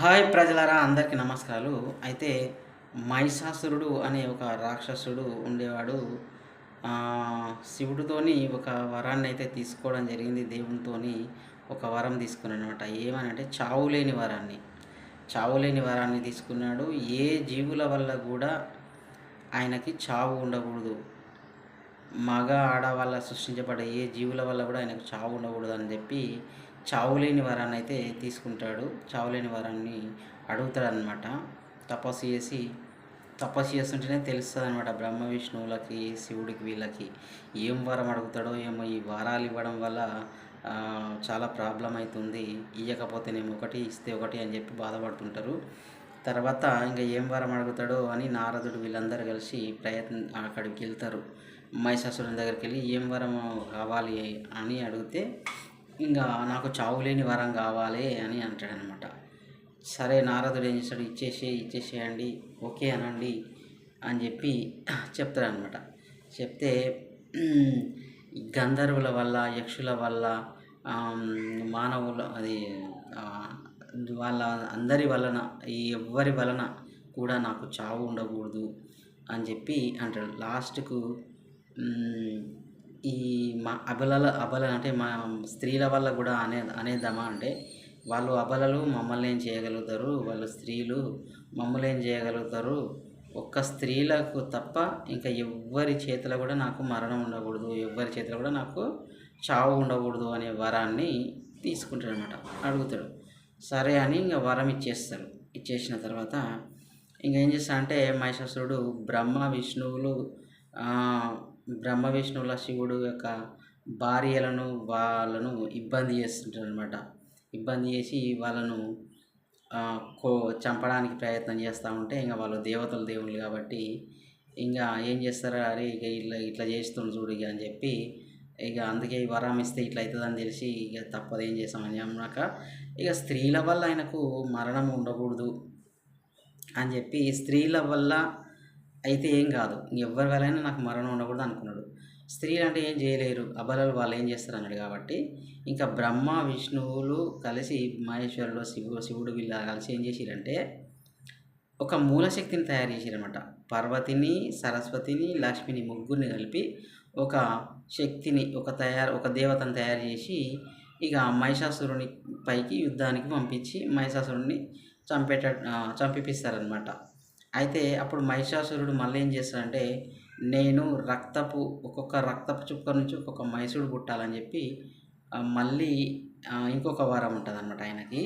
Hi ప్రజలారా అందరికీ నమస్కారాలు. అయితే మహిషాసురుడు అనే ఒక రాక్షసుడు ఉండేవాడు. శివుడితోని ఒక వరాన్ని అయితే తీసుకోవడం జరిగింది. దేవునితోని ఒక వరం తీసుకున్నాడు అనమాట ఏమని అంటే చావు లేని వరాన్ని. చావు లేని వరాన్ని తీసుకున్నాడు. ఏ జీవుల వల్ల కూడా ఆయనకి చావు ఉండకూడదు. మగ ఆడవాళ్ళ సృష్టించబడ్డ ఏ జీవుల వల్ల కూడా ఆయనకు చావు ఉండకూడదు అని చెప్పి చావులేని వరాన్ని అయితే తీసుకుంటాడు. చావులేని వరాన్ని అడుగుతాడు అనమాట తపస్సు చేసి తపస్సు చేస్తుంటేనే తెలుస్తుంది అనమాట బ్రహ్మ విష్ణువులకి శివుడికి వీళ్ళకి ఏం వరం అడుగుతాడో ఏమో. ఈ వరాలు ఇవ్వడం వల్ల చాలా ప్రాబ్లం అవుతుంది ఇవ్వకపోతేనేమో ఒకటి ఇస్తే ఒకటి అని చెప్పి బాధపడుతుంటారు. తర్వాత ఇంకా ఏం వరం అడుగుతాడో అని నారదుడు వీళ్ళందరూ కలిసి ప్రయత్నం అక్కడికి వెళ్తారు. మహిషాసురుని దగ్గరికి వెళ్ళి ఏం వరం కావాలి అని అడిగితే ఇంకా నాకు చావు లేని వరం కావాలి అని అంటాడనమాట. సరే నారదుడు ఏం చేస్తాడు? ఇచ్చేసే ఇచ్చేసేయండి ఓకే అనండి అని చెప్పి చెప్తాడనమాట. చెప్తే గంధర్వుల వల్ల యక్షుల వల్ల మానవుల అది వాళ్ళ అందరి వలన ఈ ఎవ్వరి వలన కూడా నాకు చావు ఉండకూడదు అని చెప్పి అంటాడు. లాస్ట్కు ఈ మా అబలల అబల అంటే మా స్త్రీల వల్ల కూడా అనే అనేద్దామా అంటే వాళ్ళు అబలలు మమ్మల్ని ఏం చేయగలుగుతారు? వాళ్ళు స్త్రీలు మమ్మల్ని ఏం చేయగలుగుతారు? ఒక్క స్త్రీలకు తప్ప ఇంకా ఎవ్వరి చేతిలో కూడా నాకు మరణం ఉండకూడదు ఎవ్వరి చేతిలో కూడా నాకు చావు ఉండకూడదు అనే వరాన్ని తీసుకుంటాడు అనమాట అడుగుతాడు. సరే అని ఇంకా వరం ఇచ్చేస్తారు. ఇచ్చేసిన తర్వాత ఇంకా ఏం చేస్తాడంటే మహిషాసురుడు బ్రహ్మ విష్ణువులు బ్రహ్మ విష్ణువుల శివుడు యొక్క భార్యలను వాళ్ళను ఇబ్బంది చేస్తుంటారు అనమాట ఇబ్బంది చేసి వాళ్ళను కో చంపడానికి ప్రయత్నం చేస్తూ ఉంటే ఇంకా వాళ్ళు దేవతల దేవుళ్ళు కాబట్టి ఇంకా ఏం చేస్తారో అరే ఇక ఇట్లా ఇట్లా చేస్తుంది చూడు ఇక అని చెప్పి ఇక అందుకే వరం ఇస్తే ఇట్లా అవుతుందని తెలిసి ఇక తప్పదు ఏం చేస్తామని అన్నాక ఇక స్త్రీల వల్ల ఆయనకు మరణం ఉండకూడదు అని చెప్పి స్త్రీల వల్ల అయితే ఏం కాదు. ఎవరి వల్లైనా నాకు మరణం ఉండకూడదు అనుకున్నాడు. స్త్రీలు అంటే ఏం చేయలేరు. అబలలు వాళ్ళు ఏం చేస్తారు అన్నాడు కాబట్టి ఇంకా బ్రహ్మ విష్ణువులు కలిసి మహేశ్వరుడు శివుడు శివుడు వీళ్ళ కలిసి ఏం చేసిరంటే ఒక మూలశక్తిని తయారు చేసిరన్నమాట. పార్వతిని సరస్వతిని లక్ష్మిని ముగ్గురిని కలిపి ఒక శక్తిని ఒక తయారు ఒక దేవతను తయారు చేసి ఇక మహిషాసురుని పైకి యుద్ధానికి పంపించి మహిషాసురుడిని చంపేట ఆ, చంపిపిస్తారనమాట అయితే అప్పుడు మహిషాసురుడు మళ్ళీ ఏం చేస్తాడంటే నేను రక్తపు ఒక్కొక్క రక్తపు చుక్క నుంచి ఒక్కొక్క మహిషుడు పుట్టాలని చెప్పి మళ్ళీ ఇంకొక వారం ఉంటుంది అనమాట ఆయనకి.